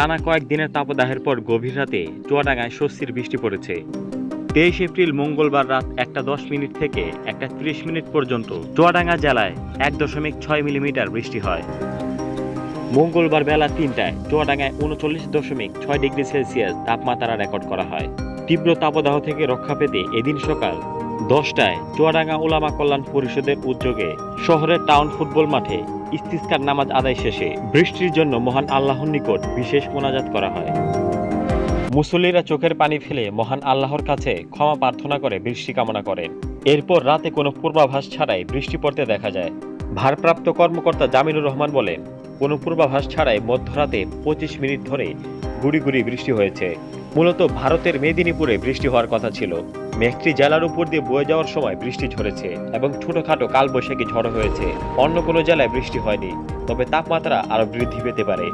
টানা কয়েক দিনের তাপদাহের পর গভীর রাতে চুয়াডাঙ্গায় স্বস্তির বৃষ্টি পড়েছে। তেইশ এপ্রিল মঙ্গলবার রাত একটা দশ মিনিট থেকে একটা ত্রিশ মিনিট পর্যন্ত চুয়াডাঙ্গা জেলায় এক দশমিক ছয় মিলিমিটার বৃষ্টি হয়। মঙ্গলবার বেলা তিনটায় চুয়াডাঙ্গায় উনচল্লিশ দশমিক ছয় ডিগ্রি সেলসিয়াস তাপমাত্রা রেকর্ড করা হয়। তীব্র তাপদাহ থেকে রক্ষা পেতে এদিন সকাল দশটায় চুয়াডাঙ্গা ওলামা কল্যাণ পরিষদের উদ্যোগে শহরের টাউন ফুটবল মাঠে ইস্তিস্কার নামাজ আদায় শেষে বৃষ্টির জন্য মহান আল্লাহর নিকট বিশেষ মোনাজাত করা হয়। মুসল্লিরা চোখের পানি ফেলে মহান আল্লাহর কাছে ক্ষমা প্রার্থনা করে বৃষ্টি কামনা করেন। এরপর রাতে কোনো পূর্বাভাস ছাড়াই বৃষ্টি পড়তে দেখা যায়। ভারপ্রাপ্ত কর্মকর্তা জামিনুর রহমান বলেন, কোনো পূর্বাভাস ছাড়াই মধ্যরাতে পঁচিশ মিনিট ধরে গুড়ি গুড়ি বৃষ্টি হয়েছে। মূলত ভারতের মেদিনীপুরে বৃষ্টি হওয়ার কথা ছিল। মেঘটি জেলার উপর দিয়ে বয়ে যাওয়ার সময় বৃষ্টি ঝরেছে এবং ছোটখাটো কালবৈশাখী ঝড় হয়েছে। অন্য কোনো জেলায় বৃষ্টি হয়নি, তবে তাপমাত্রা আরও বৃদ্ধি পেতে পারে।